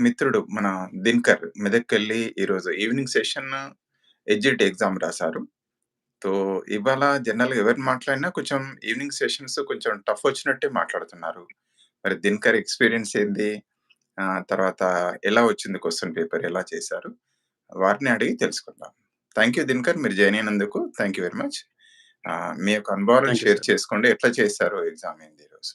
మిత్రుడు మన దినకర్ మెదక్కెళ్ళి ఈరోజు ఈవినింగ్ సెషన్ ఎడ్జిట్ ఎగ్జామ్ రాసారు. సో, ఇవాళ జనరల్‌గా ఎవరు మాట్లాడినా కొంచెం ఈవినింగ్ సెషన్స్ కొంచెం టఫ్ వచ్చినట్టే మాట్లాడుతున్నారు. మరి దినకర్ ఎక్స్‌పీరియన్స్ ఏంది? ఆహ్, తర్వాత ఎలా వచ్చింది క్వెషన్ పేపర్? ఎలా చేశారు? వారిని అడిగి తెలుసుకుందాం. థాంక్ యూ దినకర్ మీరు జాయిన్ అయినందుకు. Thank you very much. ఆహ్, మీ యొక్క అనుభవాలను యూ షేర్ సార్. చేసుకోండి. ఎట్లా చేశారు ఎగ్జామ్ ఏంది ఈరోజు?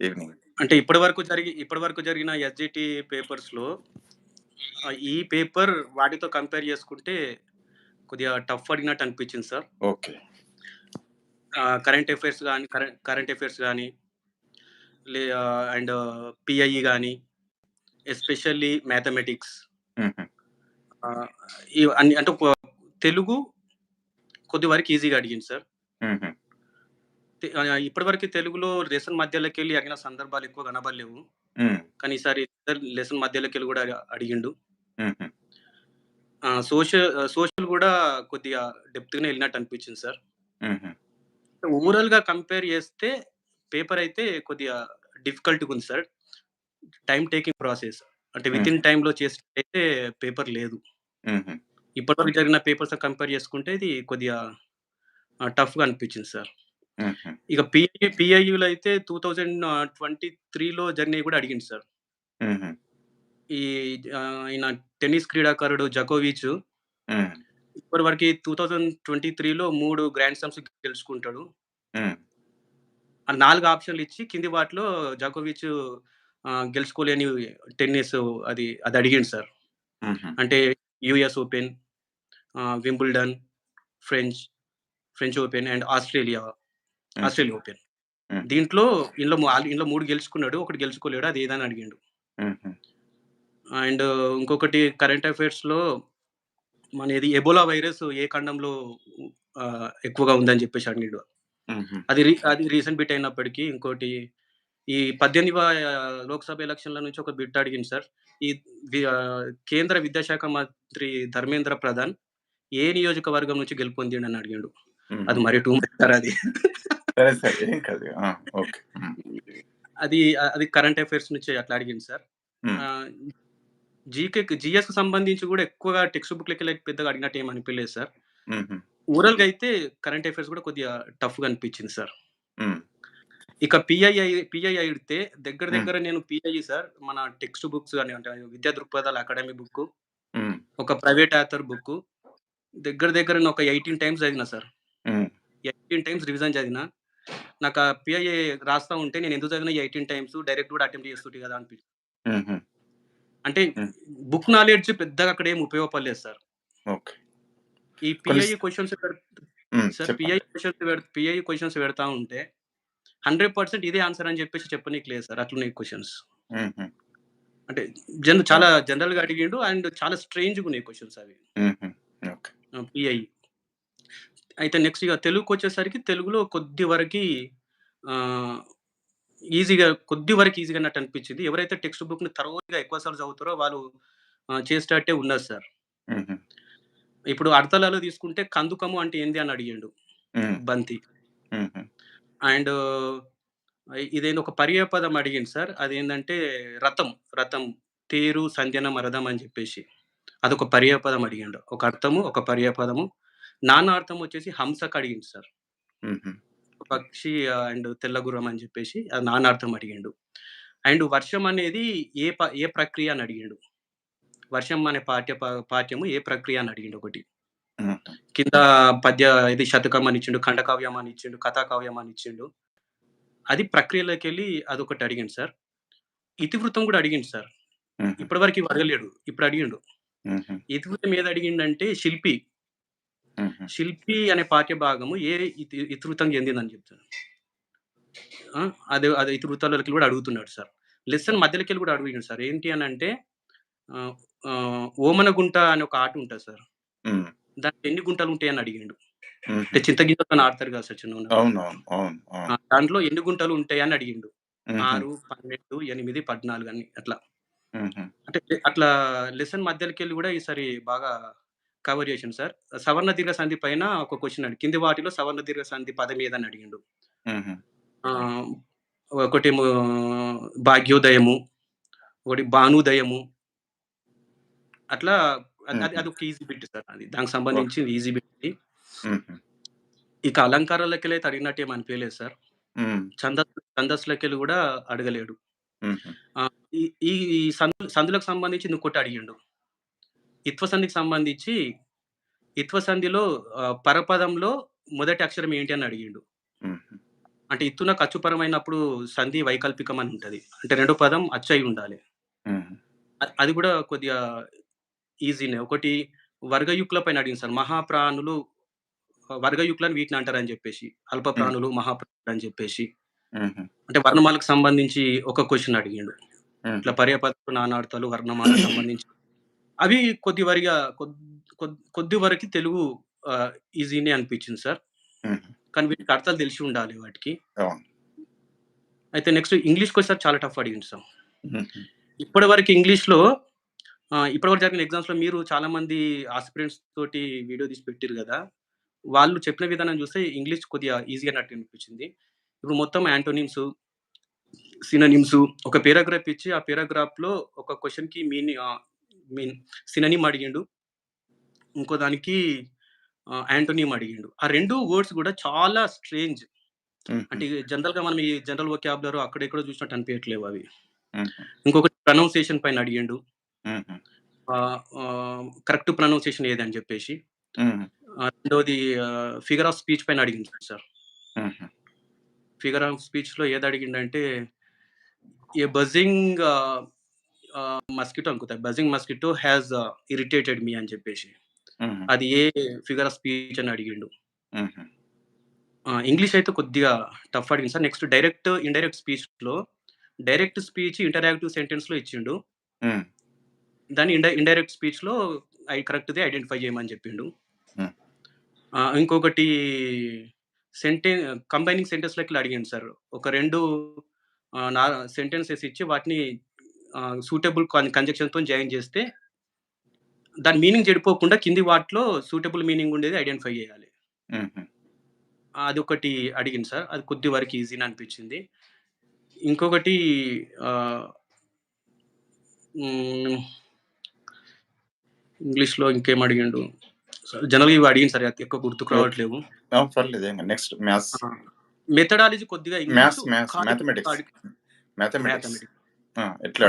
ఈవినింగ్. అంటే ఇప్పటి వరకు జరిగి ఇప్పటి వరకు జరిగిన ఎస్‌జిటి పేపర్స్‌లో ఆహ్, ఈ పేపర్ వాటితో కంపేర్ చేసుకుంటే కొద్దిగా టఫ్ అడిగినట్టు అనిపించింది సార్. ఓకే. కరెంట్ అఫైర్స్ గాని, కరె కరెంట్ అఫైర్స్ గాని, లే అండ్ పిఐఈ గాని, ఎస్పెషల్లీ మ్యాథమెటిక్స్. అన్ని అంటే తెలుగు కొద్ది వరకు ఈజీగా అడిగింది సార్. ఇప్పటివరకు తెలుగులో లెసన్ మధ్యలోకెళ్ళి అడిగిన సందర్భాలు ఎక్కువ కనబడలేవు. కానీ ఈసారి లెసన్ మధ్యలోకెళ్ళి కూడా అడిగిండు. సోషల్ సోషల్ గూడా కొద్దిగా డెప్త్‌గానే ఎళ్ళినట్టు అనిపించింది సార్. హుహు. ఓవరాల్‌గా కంపేర్ చేస్తే పేపర్ అయితే కొద్దిగా డిఫికల్ట్‌గా ఉంది సార్. Time taking process. అంటే హ్మ్. వితిన్ టైమ్‌లో చేసినట్టయితే పేపర్ లేదు. ఇప్పటివరకు జరిగిన పేపర్స్‌తో కంపేర్ చేసుకుంటే ఇది కొద్దిగా ఆహ్, టఫ్‌గా అనిపించింది సార్. ఇక పిఐ పిఐయూలో అయితే 2023లో జరిగినవి కూడా అడిగిండు సార్. ఈ ఈయన టెన్నిస్ క్రీడాకారుడు జకోవిచ్ హ్మ్. ఇప్పటివరకి 2023లో 3 గ్రాండ్ స్లామ్స్ గెలుచుకుంటాడు. 4 ఆప్షన్‌లు ఇచ్చి కింది వాటిలో జకోవిచ్ గెలుచుకోలేని టెన్నిస్ అది అది అడిగిండు సార్. అంటే US open, Wimbledon, French, French open and Australia, Australia open. దీంట్లో ఇందులో ము ఆల్ ఇందులో 3 గెలుచుకున్నాడు. ఒకటి గెలుచుకోలేడు. అది ఏదని అడిగిండు. అండ్ ఇంకొకటి కరెంట్ అఫైర్స్‌లో మనది ఎబోలా వైరస్ ఏ ఖండంలో ఎక్కువగా ఉందని చెప్పేసి అడిగిండు. అది అది రీసెంట్ బిట్ అయినప్పటికీ ఇంకోటి ఈ 18వ లోక్‌సభ ఎలక్షన్‌ల నుంచి ఒక బిట్ అడిగింది సార్. ఈ కేంద్ర విద్యాశాఖ మంత్రి ధర్మేంద్ర ప్రధాన్ ఏ నియోజకవర్గం నుంచి గెలుపొందిండని అడిగిండు. అది. మరి టూ సార్ అది. సరే, సరే. ఏం కాదు. ఓకే. అది అది కరెంట్ అఫైర్స్ నుంచి అట్లా అడిగింది సార్. హ్మ్. ఆహ్, జీకేకి జీఎస్‌కి సంబంధించి కూడా ఎక్కువగా టెక్స్ట్ బుక్‌లకెళ్ళి పెద్దగా అడిగినట్టు ఏమి అనిపియలేదు సార్. హుహు. ఓవరాల్‌గా అయితే కరెంట్ అఫైర్స్ కూడా కొద్దిగా టఫ్‌గా అనిపించింది సార్. ఇక పిఐఐ పిఐఐ అడిగితే దగ్గర. దగ్గర నేను పిఐఈ సార్ మన టెక్స్ట్ బుక్స్ గాని అంటే విద్యా దృక్పథాల అకాడమీ హ్మ్. ఒక ప్రైవేట్ ఆథర్ బుక్కు దగ్గర దగ్గర నేను ఒక 18 టైమ్స్ చదివినా సార్. 18 టైమ్స్ రివిజన్ చదివినా. నాకు ఆ పిఐఏ రాస్తా ఉంటే నేను ఎందుకు చదివినా 18 టైమ్స్ డైరెక్ట్ కూడా అటెంప్ట్ చేస్తుంటి కదా అనిపించింది. అంటే. బుక్ నాలెడ్జ్ పెద్దగా అక్కడ ఏమి ఉపయోగపడలేదు సార్. ఈ కొన్ని పిఐఈ స్ క్వెషన్స్ పెడ్ హ్మ్. సార్ క్వెషన్స్ పెడ్ పిఐఈ క్వెషన్స్ పెడతా ఉంటే 100% ఇదే ఆన్సర్ అని చెప్పేసి చెప్పనీకి లేదు సార్. అట్లున్నాయి. హుహు. అంటే జన్ ఆ! చాలా జనరల్‌గా అడిగిండు అండ్ చాలా స్ట్రేంజ్‌గా ఉన్నాయి క్వెషన్స్ అవి. హుహు. అయితే నెక్స్ట్ ఇగ తెలుగుకొచ్చేసరికి తెలుగులో కొద్ది వరకి ఈజీగా కొద్ది వరకు ఈజీగా అన్నట్టు అనిపించింది. ఎవరైతే టెక్స్ట్ బుక్‌ని థరోగా ఎక్కువ సార్లు చదువుతారో వాళ్ళు చేసేటట్టే ఉన్నది సార్. ఇప్పుడు అర్థాలలో తీసుకుంటే కందుకము అంటే ఏంది అని అడిగిండు. బంతి. అండ్ ఇదేందో ఒక పర్యాయపదం అడిగిండు సార్. అదేందంటే రథం, రథం, తేరు, సంధ్యనం, రథం అని చెప్పేసి. అదొక పర్యాయపదం అడిగిండు. ఒక అర్థము, ఒక నానార్థం వచ్చేసి హంసకు అడిగిండు సార్. పక్షి అండ్ తెల్ల గుర్రం అని చెప్పేసి అది నానార్థం అడిగిండు. అండ్ వర్షం అనేది ఏ ఏ ప్రక్రియ అని అడిగిండు. వర్షం అనే పాఠ్య పాఠ్యము ఏ ప్రక్రియ అని అడిగిండు ఒకటి. కింద పద్య ఇది శతకం అని ఇచ్చిండు, ఖండకావ్యం అని ఇచ్చిండు, కథాకావ్యం అని ఇచ్చిండు. అది ప్రక్రియలోకెళ్ళి అదొకటి అడిగిండు సార్. ఇతివృత్తం కూడా అడిగిండు సార్. ఇవి అడగలేడు. ఇప్పుడు అడిగిండు. ఇతివృత్తం ఏది అడిగిండంటే శిల్పి. శిల్పి అనే పాఠ్య భాగము ఏ ఇతి ఇతివృత్తం చెందిందని చెప్తాడు. ఆ! అది అది ఇతివృత్తాలకి కూడా అడుగుతున్నాడు సార్. లెసన్ మధ్యలోకెళ్ళి కూడా అడిగిండు సార్. ఏంటి అనంటే ఆహ్, ఆహ్, ఓమనగుంట అనే ఒక ఆట ఉంటది సార్. దాంట్లో ఎన్ని గుంటలుంటాయి అని అడిగిండు. అంటే చింతగింజతోని ఆడతారు కదా సార్! అవును. దాంట్లో ఎన్ని గుంటలు ఉంటాయి అని అడిగిండు. 6, 12, 8, 14 అని అట్లా. అంటే అట్లా లెసన్ మధ్యలోకెళ్ళి కూడా ఈసారి బాగా కవర్ చేసిండు సార్. సవర్ణ దీర్ఘ సంధి పైన ఒక క్వెషన్ అడిగి కింది వాటిలో సవర్ణ దీర్ఘ సంధి పదం ఏదని అడిగిండు. ఒకటేమో భాగ్యోదయము, ఒకటి భానుదయము. అట్లా అది. అదొక ఈజీ బిట్ సార్ అది. దానికి సంబంధించి ఈజీ బిట్. ఇక అలంకారాలకెళ్ళైతే అడిగినట్టు ఏమి అనిపియలేదు సార్. ఛందస్ గూడా అడగలేడు. ఈ ఈ ఈ సందు సందులకు సంబంధించి ఇంకోటి అడిగిండు. ఇత్వ సంధికి సంబంధించి ఇత్వ సంధిలో ఆహ్, పరపదంలో మొదటి అక్షరం ఏంటి అని అడిగిండు. అంటే ఇత్తునకు అచ్చుపరమైనప్పుడు సంధి వైకల్పికం అని ఉంటది. అంటే రెండో పదం అచ్చై ఉండాలి. అది గూడా కొద్దిగా ఈజీనే. ఒకటి వర్గయుక్ల పైన అడిగింది సార్. మహాప్రాణులు వర్గయుక్లని వీటిని అంటారని జెప్పేసి. అల్ప. ప్రాణులు, మహాప్రాణులు అని జెప్పేసి. హుహు. అంటే వర్ణమాలకు సంబంధించి ఒక క్వెషన్ అడిగిండు. ఇట్లా పర్యాయపదాలు, నానార్థాలు, వర్ణమాలకు సంబంధించి. అవి కొద్ది వరిగా కొద్ కొద్ కొద్ది వరకి తెలుగు ఈజీనే అనిపించింది సార్. కానీ వీటికి అర్థాలు తెలిసి ఉండాలి వాటికి. అయితే నెక్స్ట్ ఇంగ్లీష్‌కొచ్చేసరికి చాలా టఫ్ అడిగిండు సార్. ఇప్పటి వరకు ఇంగ్లీష్‌లో ఇప్పటివరకు జరిగిన ఎగ్జామ్స్‌లో మీరు చాలా మంది ఆస్పిరెంట్స్ తోటి వీడియో తీసి పెట్టిర్రు గదా! వాళ్ళు చెప్పిన విధానం చూస్తే ఇంగ్లీష్ కొద్దిగా ఈజీ అన్నట్టు అనిపించింది. ఇప్పుడు మొత్తం యాంటోనిమ్స్, సినోనిమ్స్ ఒక పారాగ్రాఫ్ ఇచ్చి ఆ పారాగ్రాఫ్‌లో ఒక క్వెషన్‌కి మీని ఆహ్, మీన్ సినోనిమ్ అడిగిండు. ఇంకో దానికి ఆహ్, యాంటోనిమ్ అడిగిండు. ఆ 2 వర్డ్స్ గూడా చాలా స్ట్రేంజ్. అంటే హుహు. జనరల్‌గా మనం ఈ జనరల్ వొకాబులర్ అక్కడ ఎక్కడో చూసినట్టు అనిపియట్లేవు అవి. ఇంకొకటి ప్రొనౌన్సియేషన్ పైన అడిగిండు. కరెక్ట్ ప్రొనౌన్సియేషన్ జెప్పేసి. హుహు. ఆహ్, రెండోది ఫిగర్ ఆఫ్ స్పీచ్ పైన అడిగింది సార్. ఫిగర్ ఆఫ్ స్పీచ్‌లో ఏది అడిగిండంటే ఏ బజింగ్ మస్కిటో అనుకుంటా. Buzzing mosquito has irritated me అని చెప్పేసి. అది ఏ ఫిగర్ ఆఫ్ స్పీచ్ అని అడిగిండు. ఇంగ్లీష్ అయితే కొద్దిగా టఫ్ అడిగింది సార్. నెక్స్ట్ డైరెక్ట్, ఇండైరెక్ట్ స్పీచ్‌లో డైరెక్ట్ స్పీచ్ ఇంటరాక్టివ్ సెంటెన్స్‌లో ఇచ్చిండు. హ్మ్. దాన్ని ఇండై ఇండైరెక్ట్ స్పీచ్‌లో అయి కరెక్ట్‌ది ఐడెంటిఫై చేయమని చెప్పిండు. ఇంకొకటి సెంటెన్ కంబైనింగ్ సెంటెన్స్‌లకి అడిగిండు సార్. ఒక 2 ఆహ్, నా సెంటెన్సెస్ ఇచ్చి వాటిని సూటబుల్ కన్ కంజంక్షన్‌తోని జాయిన్ చేస్తే దాని మీనింగ్ చెడిపోకుండా కింది వాటిలో సూటబుల్ మీనింగ్ ఉండేది ఐడెంటిఫై చేయాలి. హుహు. అదొకటి అడిగింది సార్. అది కొద్ది వరకు ఈజీనే అనిపించింది. ఇంకొకటి. ఇంగ్లీష్‌లో ఇంకేం అడిగిండు? జనరల్‌గా ఇవి అడిగింది సార్. ఎక్కువ గుర్తుకు. రావట్లేవు. పర్లేదు కాదు. Next maths. మెథడాలజీ కొద్దిగా మ్యాథ్స్, మ్యాథ్స్, మ్యాథమెటిక్స్. మ్యాథమెటిక్స్. ఎట్లా!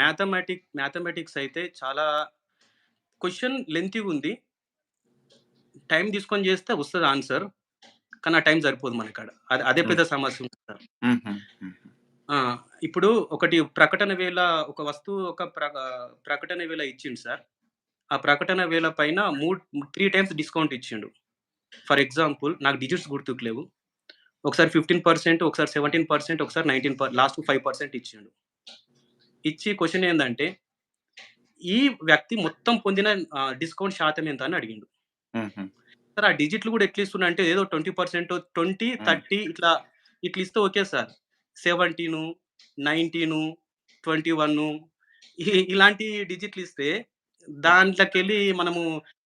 మ్యాథమెటిక్ మ్యాథమెటిక్స్ అయితే చాలా క్వెషన్ లెంగ్తీగుంది. టైమ్ తీసుకొని చేస్తే వస్తది ఆన్సర్. కానీ ఆ టైం సరిపోదు మనకాడ. అది అదే. పెద్ద సమస్య ఉంది సార్. ఇప్పుడు ఒకటి ప్రకటన వేళ ఒక వస్తువు ఒక ప్ర ప్రకటన వేళ ఇచ్చిండు సార్. ఆ ప్రకటన వేళ పైన మూడ్ 3 టైమ్స్ డిస్కౌంట్ ఇచ్చిండు. ఫర్ ఎగ్జాంపుల్ నాకు డిజిట్స్ గుర్తుకు లేవు. ఒకసారి 15% ఒకసారి 17% ఒకసారి 19 పర్ లాస్ట్‌కి 5% ఇచ్చిండు. ఇచ్చి క్వెషన్ ఏందంటే, ఈ వ్యక్తి మొత్తం పొందిన డిస్కౌంట్ శాతం ఎంత అని అడిగిండు. సార్ ఆ డిజిట్లు కూడా ఎట్లా ఇస్తున్నా అంటే ఏదో 20% 20, హ్మ్. 30 ఇట్లా ఇట్లా ఇస్తే ఓకే సార్. 17, 19, 21 ఇ ఇలాంటి డిజిట్లు ఇస్తే దాంట్లోకెళ్ళి మనము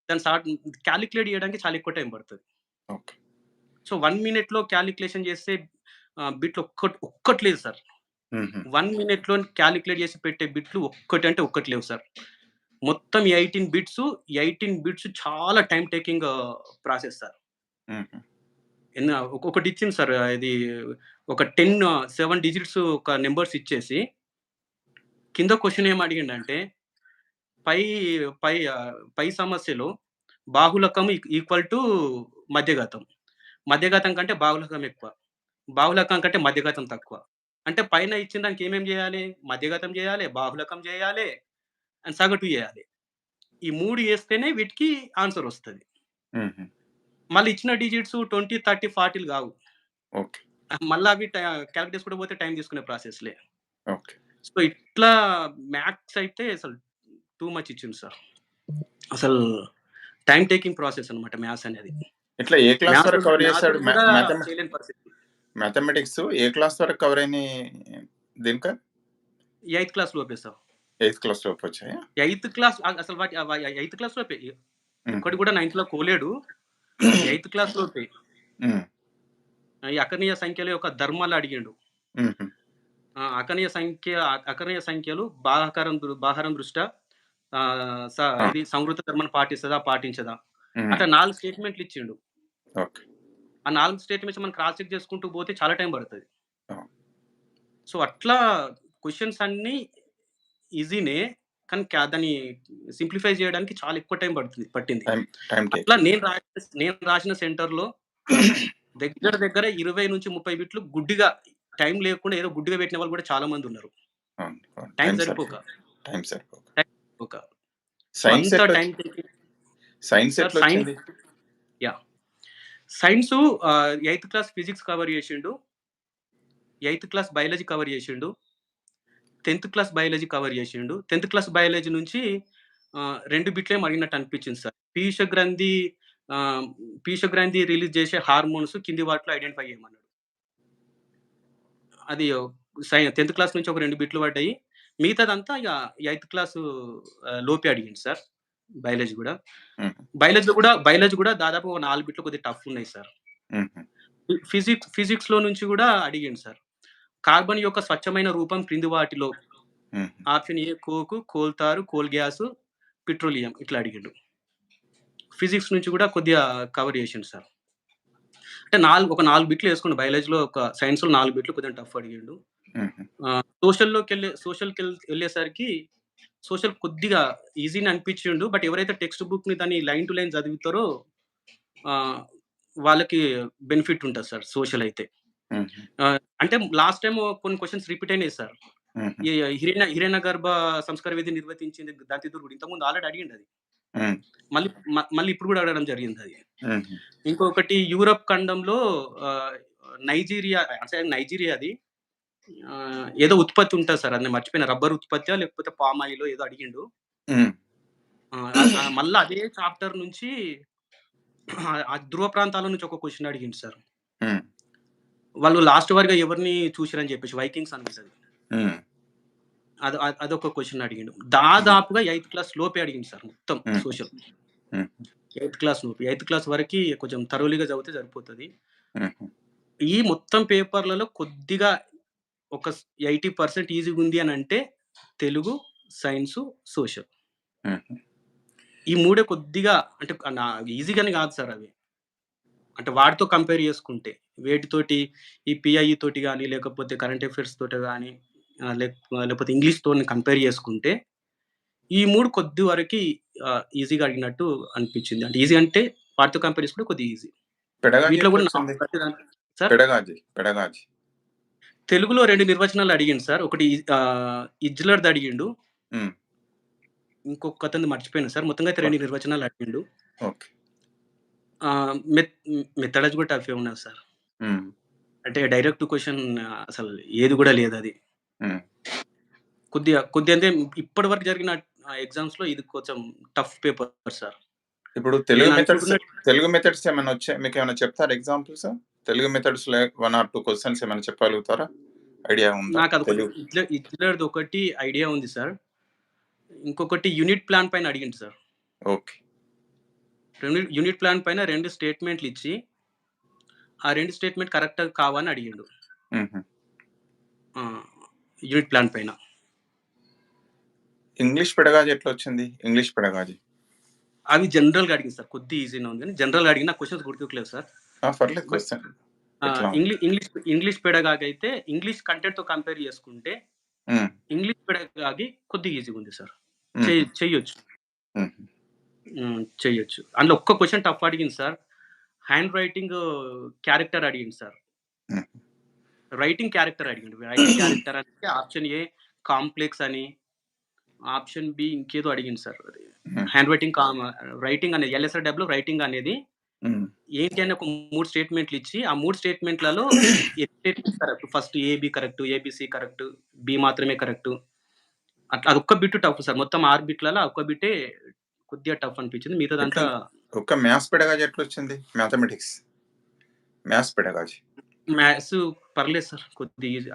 దాన్ని సార్ట్ కాలిక్యులేట్ చేయడానికి చాలా ఎక్కువ టైం పడతది. సో 1 మినిట్‌లో కాలిక్యులేషన్ చేస్తే ఆహ్, బిట్లు ఒక్కటి ఒక్కటి లేదు సార్. హుహు. 1 మినిట్‌లో కాలిక్యులేట్ చేసి పెట్టే బిట్లు ఒక్కటి అంటే ఒక్కటి లేవు సార్. మొత్తం 18 బిట్స్, 18 బిట్స్ చాలా టైమ్ టేకింగ్ ప్రాసెస్ సార్. ఒక్కొక్కటి ఇచ్చింది సార్. ఇది ఒక 10 7 డిజిట్స్ ఒక నంబర్స్ ఇచ్చేసి కింద క్వెషన్ ఏమి అడిగిండంటే పై పై పై సమస్యలో బాహుళకం ఈక్ ఈక్వల్ టు మధ్యఘాతం. మధ్యఘాతం కంటే బాహుళకం ఎక్కువ. బాహుళకం కంటే మధ్యఘాతం తక్కువ. అంటే పైన ఇచ్చిన దానికి ఏమేమి చేయాలి? మధ్యఘాతం చేయాలి, బాహుళకం చేయాలి, అండ్ సగటు చేయాలి. ఈ 3 చేస్తేనే వీటికి ఆన్సర్ వస్తది. మళ్ళీ ఇచ్చిన డిజిట్స్ 20, 30, 40లు కావు. ఓకే. మళ్ళా అవి ట కాలిక్యులేట్ చేసుకుంటూ పోతే టైమ్ తీసుకునే ప్రాసెస్‌లే. ఓకే. సో, ఇట్లా మ్యాథ్స్ అయితే అసలు టూ మచ్ ఇచ్చిండు సార్. అసలు టైమ్ టేకింగ్ ప్రాసెస్ అన్నమాట మ్యాథ్స్ అనేది. ఇట్లా ఏ క్లాస్ వరకు కవర్ పరిస్థితి. మ్యాథమెటిక్స్ ఏ క్లాస్ వరకు కవర్ అయినాయి దీనిక? ఎయిత్ క్లాస్ లోపే సార్. ఎయిత్ క్లాస్ లోపు వచ్చాయా? ఎయిత్ క్లాస్ అసలు వాటి ఎయిత్ క్లాస్ లోపే. హుహు. ఒక్కటి కూడా నైన్త్‌లో కోలేడు. ఎయిత్ క్లాస్ లోపే. అకర్ణీయ సంఖ్యల యొక్క ధర్మాలు అడిగిండు. అకర్ణీయ సంఖ్య అకర్ణీయ సంఖ్యలు బాహాకారం బాహారం ఆ! ఇది సంవృత ధర్మాన్ని పాటిస్తదా? పాటించదా? అట్లా 4 స్టేట్‌మెంట్‌లు ఇచ్చిండు. ఆ 4 స్టేట్‌మెంట్స్ మనం క్రాస్ చెక్ చేసుకుంటూ పోతే చాలా టైం పడతది. సో, అట్లా క్వెషన్స్ అన్నీ ఈజీనే. కానీ దాన్ని సింప్లిఫై చేయడానికి చాలా ఎక్కువ టైం పడుతుంది పట్టింది. అట్లా నేను రాసిన నేను రాసిన సెంటర్‌లో దగ్గర దగ్గర 20-30 బిట్లు గుడ్డిగా టైం లేకుండా ఏదో గుడ్డిగా పెట్టిన వాళ్ళు కూడా చాలా మంది ఉన్నారు. టైం సరిపోక. టైం సరిపోక. Science science sir science science eighth class physics cover చేసిండు. ఎయిత్ క్లాస్ బయాలజీ కవర్ చేసిండు. 10థ్ క్లాస్ బయాలజీ కవర్ చేసిండు. 10థ్ క్లాస్ బయాలజీ నుంచి రెండు బిట్లే అడిగినట్టు అనిపించింది సార్. పీయూష గ్రంథి పీష పీయూష గ్రంథి రిలీజ్ చేసే హార్మోన్స్ కింది వాటిలో ఐడెంటిఫై చేయమన్నాడు. అది సైన్ టెన్త్ క్లాస్ నుంచి ఒక రెండు బిట్లు పడ్డాయి. మిగతాదంతా ఇక ఎయిత్ క్లాస్ లోపే అడిగింది సార్. బయాలజీ గూడా. హుహు. బయాలజీలో కూడా బయాలజీ కూడా దాదాపు 4 బిట్లు కొద్దిగా టఫ్ ఉన్నాయి సార్. హుహు. ఫిజిక్స్ ఫిజిక్స్‌లో నుంచి కూడా అడిగిండు సార్. కార్బన్ యొక్క స్వచ్ఛమైన రూపం క్రింది వాటిలో. Option A coke, coal tar, coal gas, petroleum ఇట్లా అడిగిండు. ఫిజిక్స్ నుంచి కూడా కొద్దిగా కవర్ చేసిండు సార్. అంటే 4 ఒక 4 బిట్లు ఏసుకుండు. బయాలజీలో ఒక సైన్స్‌లో 4 బిట్లు కొద్దిగా టఫ్ అడిగిండు. హుహు. ఆహ్, సోషల్‌లోకెళ్ళే సోషల్‌కెళ్ ఎళ్ళేసరికి సోషల్ కొద్దిగా ఈజీనే అనిపించిండు. బట్ ఎవరైతే టెక్స్ట్ బుక్‌ని దాన్ని లైన్ టు లైన్ చదువుతారో వాళ్ళకి బెనిఫిట్ ఉంటది సార్ సోషల్ అయితే. అంటే లాస్ట్ టైమ్ కొన్ని క్వెషన్స్ రిపీట్ అయినాయి సార్. హుహు. ఈ హిరణ్య హిరణ్యగర్భ సంస్కార విధి నిర్వర్తించింది దళితుడు ఇంతకుముందు ఆల్రెడీ అడిగిండది. హ్మ్. మళ్ళీ మళ్ళీ ఇప్పుడు కూడా అడగడం జరిగిందది. హుహు. ఇంకొకటి యూరప్ ఖండంలో నైజీరియా అంటే నైజీరియాది ఆహ్, ఏదో ఉత్పత్తి ఉంటది సార్. అది మర్చిపోయిన రబ్బర్ ఉత్పత్తా లేకపోతే పామ్ ఆయిలో ఏదో అడిగిండు. మళ్ళా అదే చాప్టర్ నుంచి ఆ ధ్రువ ప్రాంతాల నుంచి ఒక క్వెషన్ అడిగిండు సార్. వాళ్ళు లాస్ట్ వరగా ఎవరిని చూసిరని చెప్పేసి వైకింగ్స్. హ్మ్. అది అదొక క్వెషన్ అడిగిండు. దాదాపుగా ఎయిత్ క్లాస్ లోపే అడిగిండు సార్ మొత్తం. సోషల్. ఎయిత్ క్లాస్ లోపు. ఎయిత్ క్లాస్ వరకి కొంచెం థరోలీగా చదివితే సరిపోతది. ఈ మొత్తం పేపర్‌లలో కొద్దిగా ఒక స్ 80% ఈజీగుంది అనంటే తెలుగు, సైన్సు, సోషల్. ఈ మూడే కొద్దిగా అంటే ఈజీగాని కాదు సార్ అవి. అంటే వాటితో కంపేర్ చేసుకుంటే. వేటితోటి ఈ పీఐఈ తోటి గాని, లేకపోతే కరెంట్ అఫైర్స్ తోటి లేక్ లేకపోతే ఇంగ్లీష్‌తోని కంపేర్ చేసుకుంటే, ఈ 3 కొద్ది వరకి ఈజీగా అడిగినట్టు అనిపించింది. అంటే ఈజీ అంటే వాటితో కంపేర్ చేసుకుంటే కొద్దిగా ఈజీ. వీటిలో కూడా? పెడగాజీ. పెడగాజీ. తెలుగులో 2 నిర్వచనాలు అడిగిండు సార్. ఒకటి ఇజ్లర్‌ది అడిగిండు. హ్మ్. ఇంకొకతనిది మర్చిపోయాను సార్. మొత్తంగా అయితే 2 నిర్వచనాలు అడిగిండు. మెథడాలజీ కూడా టఫే ఉన్నది సార్. అంటే డైరెక్ట్ క్వెషన్ అసలు ఏది కూడా లేదది. హ్మ్. కొద్దిగా కొద్దిగా అంటే ఇప్పటి వరకు జరిగిన ఆహ్, ఎగ్జామ్స్‌లో ఇది కొంచెం టఫ్ పేపర్ సార్. ఇప్పుడు తెలుగు మెథడ్స్ తెలుగు మెథడ్స్ ఏమైనా వచ్చాయా? మీకేమైనా చెప్తారా ఎగ్జాంపుల్స్? తెలుగు మెథడ్స్‌లో 1 ఆర్ 2 క్వెషన్స్ ఏమైనా చెప్పగలుగుతారా? ఐడియా ఉందా? ఇజ్ల ఇజ్లర్‌ది ఒకటి ఐడియా ఉంది సార్. ఇంకొకటి యూనిట్ ప్లాన్ పైన అడిగిండు sir. Okay. Unit unit plan పైన 2 స్టేట్‌మెంట్‌లు ఇచ్చి, ఆ 2 స్టేట్‌మెంట్ కరెక్టా కావా అని అడిగిండు. యూనిట్ ప్లాన్ పైన. English pedagogy ఎట్లొచ్చింది? English pedagogy. అవి జనరల్‌గా అడిగింది సార్. కొద్దిగా ఈజీనే ఉంది జనరల్‌గా అడిగిన క్వెషన్స్ గుర్తుకులేవు సార్. ఆ! పర్లేదు బట్ క్వెషన్. ఆహ్, ఎట్లా? ఇంగ్లీ ఇంగ్లీష్ ఇంగ్లీష్ పెడగాగి అయితే ఇంగ్లీష్ కంటెంట్‌తో కంపేర్ చేసుకుంటే. ఇంగ్లీష్ పెడగాగి కొద్దిగా ఈజీగా ఉంది సార్. చెయ్యొచ్చు. చెయ్యొచ్చు. అందులో ఒక్క క్వెషన్ టఫ్ అడిగింది సార్. హ్యాండ్ రైటింగ్ క్యారెక్టర్ అడిగిండు సార్. రైటింగ్ క్యారెక్టర్ అడిగిండు. రైటింగ్ క్యారెక్టర్ అంటే ఆప్షన్ ఏ కాంప్లెక్స్ అని, ఆప్షన్ బి ఇంకేదో అడిగిండు సార్. హ్యాండ్ రైటింగ్ రైటింగ్ అనేది ఎల్ఎస్ఆర్‌డబ్ల్యూ రైటింగ్ అనేది. ఏంటి అని ఒక 3 స్టేట్‌మెంట్‌లు ఇచ్చి, ఆ 3 స్టేట్‌మెంట్‌లలో statement correct. First A, B correct, ABC correct, B మాత్రమే కరెక్ట్. అట్లా అదొక్క బిట్ టఫ్ సార్. మొత్తం 6 బిట్లలో ఒక్క బిట్టే కొద్దిగా టఫ్ అనిపించింది. మిగతాదంతా? ఒక్క మ్యాథ్స్ పెడగాజీ ఎట్లొచ్చింది? మ్యాథమెటిక్స్. Maths pedagogy. మ్యాథ్స్ పర్లేదు సార్. కొద్దిగా ఈజీ